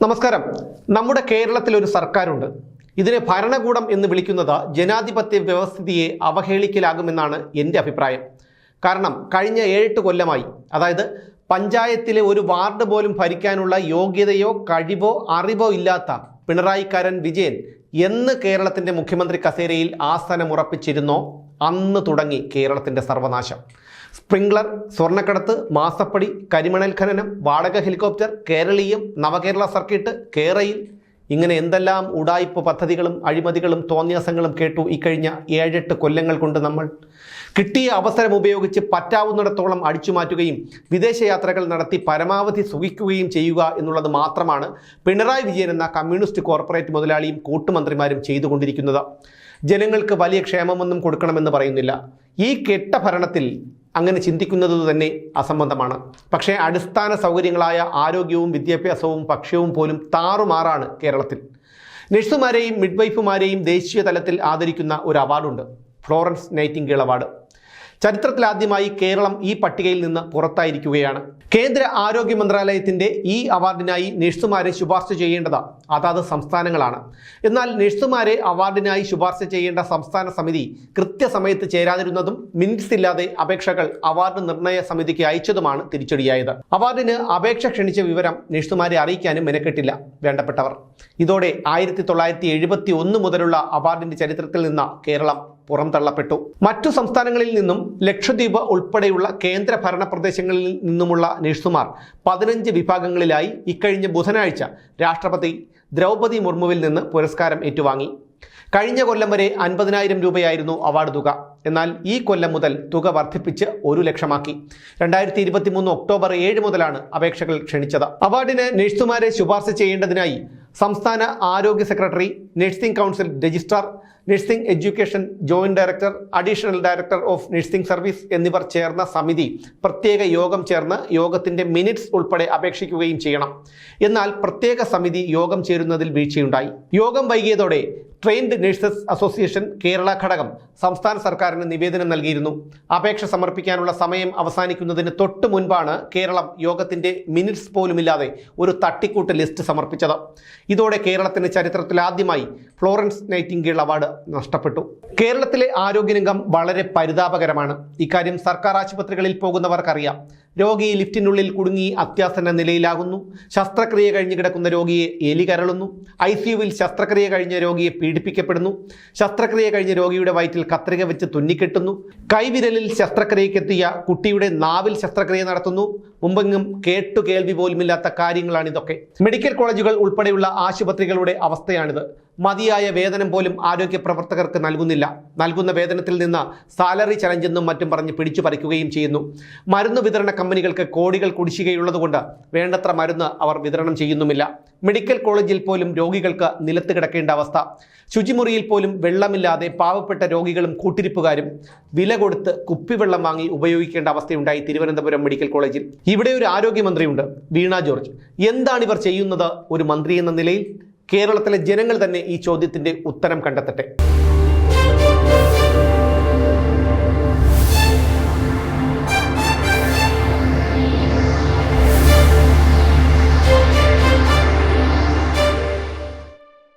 നമസ്കാരം. നമ്മുടെ കേരളത്തിൽ ഒരു സർക്കാരുണ്ട്. ഇതിനെ ഭരണകൂടം എന്ന് വിളിക്കുന്നത് ജനാധിപത്യ വ്യവസ്ഥിതിയെ അവഹേളിക്കലാകുമെന്നാണ് എന്റെ അഭിപ്രായം. കാരണം കഴിഞ്ഞ ഏഴെട്ട് കൊല്ലമായി അതായത് പഞ്ചായത്തിലെ ഒരു വാർഡ് പോലും ഭരിക്കാനുള്ള യോഗ്യതയോ കഴിവോ അറിവോ ഇല്ലാത്ത പിണറായിക്കാരൻ വിജയൻ എന്ന് കേരളത്തിന്റെ മുഖ്യമന്ത്രി കസേരയിൽ ആസനമുറപ്പിച്ചിരുന്നോ അന്ന് തുടങ്ങി കേരളത്തിന്റെ സർവനാശം. സ്പ്രിംഗ്ലർ സ്വർണക്കടത്ത് മാസപ്പടി കരിമണൽ ഖനനം വാടക ഹെലികോപ്റ്റർ കേരളീയം നവകേരള സർക്കിട്ട് കേരയിൽ ഇങ്ങനെ എന്തെല്ലാം ഉടായ്പ പദ്ധതികളും അഴിമതികളും തോന്നിയാസങ്ങളും കേട്ടു ഇക്കഴിഞ്ഞ ഏഴെട്ട് കൊല്ലങ്ങൾ കൊണ്ട് നമ്മൾ. കിട്ടിയ അവസരം ഉപയോഗിച്ച് പറ്റാവുന്നിടത്തോളം അടിച്ചുമാറ്റുകയും വിദേശയാത്രകൾ നടത്തി പരമാവധി സുഖിക്കുകയും ചെയ്യുക എന്നുള്ളത് മാത്രമാണ് പിണറായി വിജയൻ എന്ന കമ്മ്യൂണിസ്റ്റ് കോർപ്പറേറ്റ് മുതലാളിയും കൂട്ടുമന്ത്രിമാരും ചെയ്തുകൊണ്ടിരിക്കുന്നത്. ജനങ്ങൾക്ക് വലിയ ക്ഷേമമൊന്നും കൊടുക്കണമെന്ന് പറയുന്നില്ല. ഈ കെട്ട ഭരണത്തിൽ അങ്ങനെ ചിന്തിക്കുന്നത് തന്നെ അസംബന്ധമാണ്. പക്ഷേ അടിസ്ഥാന സൗകര്യങ്ങളായ ആരോഗ്യവും വിദ്യാഭ്യാസവും ഭക്ഷ്യവും പോലും താറുമാറാണ് കേരളത്തിൽ. നഴ്സുമാരെയും മിഡ്വൈഫുമാരെയും ദേശീയ തലത്തിൽ ആദരിക്കുന്ന ഒരു അവാർഡുണ്ട് ഫ്ലോറൻസ് നൈറ്റിംഗേൾ അവാർഡ്. ചരിത്രത്തിലാദ്യമായി കേരളം ഈ പട്ടികയിൽ നിന്ന് പുറത്തായിരിക്കുകയാണ്. കേന്ദ്ര ആരോഗ്യ മന്ത്രാലയത്തിന്റെ ഈ അവാർഡിനായി നഴ്സുമാരെ ശുപാർശ ചെയ്യേണ്ടത് അതാത് സംസ്ഥാനങ്ങളാണ്. എന്നാൽ നഴ്സുമാരെ അവാർഡിനായി ശുപാർശ ചെയ്യേണ്ട സംസ്ഥാന സമിതി കൃത്യസമയത്ത് ചേരാതിരുന്നതും മിനിറ്റ്സ് ഇല്ലാതെ അപേക്ഷകൾ അവാർഡ് നിർണയ സമിതിക്ക് അയച്ചതുമാണ് തിരിച്ചടിയായത്. അവാർഡിന് അപേക്ഷ ക്ഷണിച്ച വിവരം നഴ്സുമാരെ അറിയിക്കാനും മെനക്കെട്ടില്ല വേണ്ടപ്പെട്ടവർ. ഇതോടെ ആയിരത്തി തൊള്ളായിരത്തി എഴുപത്തി ഒന്ന് മുതലുള്ള അവാർഡിന്റെ ചരിത്രത്തിൽ നിന്ന് കേരളം പുറംതള്ളപ്പെട്ടു. മറ്റു സംസ്ഥാനങ്ങളിൽ നിന്നും ലക്ഷദ്വീപ് ഉൾപ്പെടെയുള്ള കേന്ദ്ര ഭരണ പ്രദേശങ്ങളിൽ നിന്നുമുള്ള നഴ്സുമാർ പതിനഞ്ച് വിഭാഗങ്ങളിലായി ഇക്കഴിഞ്ഞ ബുധനാഴ്ച രാഷ്ട്രപതി ദ്രൗപദി മുർമുവിൽ നിന്ന് പുരസ്കാരം ഏറ്റുവാങ്ങി. കഴിഞ്ഞ കൊല്ലം വരെ അൻപതിനായിരം രൂപയായിരുന്നു അവാർഡ് തുക. എന്നാൽ ഈ കൊല്ലം മുതൽ തുക വർദ്ധിപ്പിച്ച് ഒരു ലക്ഷമാക്കി. രണ്ടായിരത്തി ഇരുപത്തി മൂന്ന് ഒക്ടോബർ ഏഴ് മുതലാണ് അപേക്ഷകൾ ക്ഷണിച്ചത്. അവാർഡിന് നഴ്സുമാരെ ശുപാർശ ചെയ്യേണ്ടതിനായി സംസ്ഥാന ആരോഗ്യ secretary nursing council registrar nursing education joint director additional director of nursing service എന്നിവർ ചേർന്ന സമിതി പ്രത്യേക യോഗം ചേർന്ന് യോഗത്തിന്റെ മിനിറ്റ്സ് ഉൾപ്പെടെ അപേക്ഷിക്കുകയും ചെയ്യണം. എന്നാൽ പ്രത്യേക സമിതി യോഗം ചേരുന്നതിൽ വീഴ്ചയുണ്ടായി. യോഗം വൈകിയതോടെ ട്രെയിൻഡ് നഴ്സസ് അസോസിയേഷൻ കേരള ഘടകം സംസ്ഥാന സർക്കാരിന് നിവേദനം നൽകിയിരുന്നു. അപേക്ഷ സമർപ്പിക്കാനുള്ള സമയം അവസാനിക്കുന്നതിന് തൊട്ട് മുൻപാണ് കേരളം യോഗത്തിന്റെ മിനിറ്റ്സ് പോലുമില്ലാതെ ഒരു തട്ടിക്കൂട്ട് ലിസ്റ്റ് സമർപ്പിച്ചത്. ഇതോടെ കേരളത്തിന് ചരിത്രത്തിൽ ആദ്യമായി ഫ്ലോറൻസ് നൈറ്റിംഗേൾ അവാർഡ് നഷ്ടപ്പെട്ടു. കേരളത്തിലെ ആരോഗ്യരംഗം വളരെ പരിതാപകരമാണ്. ഇക്കാര്യം സർക്കാർ ആശുപത്രികളിൽ പോകുന്നവർക്കറിയാം. രോഗി ലിഫ്റ്റിനുള്ളിൽ കുടുങ്ങി അത്യാസന്ന നിലയിലാകുന്നു. ശസ്ത്രക്രിയ കഴിഞ്ഞ് കിടക്കുന്ന രോഗിയെ എലി കരളുന്നു. ഐ സിയുവിൽ ശസ്ത്രക്രിയ കഴിഞ്ഞ രോഗിയെ പീഡിപ്പിക്കപ്പെടുന്നു. ശസ്ത്രക്രിയ കഴിഞ്ഞ രോഗിയുടെ വയറ്റിൽ കത്രിക വെച്ച് തുന്നിക്കെട്ടുന്നു. കൈവിരലിൽ ശസ്ത്രക്രിയക്കെത്തിയ കുട്ടിയുടെ നാവിൽ ശസ്ത്രക്രിയ നടത്തുന്നു. മുമ്പെങ്ങും കേട്ടു കേൾവി പോലുമില്ലാത്ത കാര്യങ്ങളാണ് ഇതൊക്കെ മെഡിക്കൽ കോളേജുകൾ ഉൾപ്പെടെയുള്ള ആശുപത്രികളുടെ അവസ്ഥയാണിത്. മതിയായ വേതനം പോലും ആരോഗ്യ പ്രവർത്തകർക്ക് നൽകുന്നില്ല. നൽകുന്ന വേതനത്തിൽ നിന്ന് സാലറി ചലഞ്ചെന്നും മറ്റും പറഞ്ഞ് പിടിച്ചു പറിക്കുകയും ചെയ്യുന്നു. മരുന്ന് വിതരണ കമ്പനികൾക്ക് കോടികൾ കുടിശ്ശികയുള്ളതുകൊണ്ട് വേണ്ടത്ര മരുന്ന് അവർ വിതരണം ചെയ്യുന്നുമില്ല. മെഡിക്കൽ കോളേജിൽ പോലും രോഗികൾക്ക് നിലത്ത് കിടക്കേണ്ട അവസ്ഥ. ശുചിമുറിയിൽ പോലും വെള്ളമില്ലാതെ പാവപ്പെട്ട രോഗികളും കൂട്ടിരിപ്പുകാരും വില കൊടുത്ത് കുപ്പിവെള്ളം വാങ്ങി ഉപയോഗിക്കേണ്ട അവസ്ഥയുണ്ടായി തിരുവനന്തപുരം മെഡിക്കൽ കോളേജിൽ. ഇവിടെ ഒരു ആരോഗ്യമന്ത്രിയുണ്ട് വീണ ജോർജ്. എന്താണ് ഇവർ ചെയ്യുന്നത്? ഒരു മന്ത്രി എന്ന നിലയിൽ കേരളത്തിലെ ജനങ്ങൾ തന്നെ ഈ ചോദ്യത്തിന്റെ ഉത്തരം കണ്ടെത്തട്ടെ.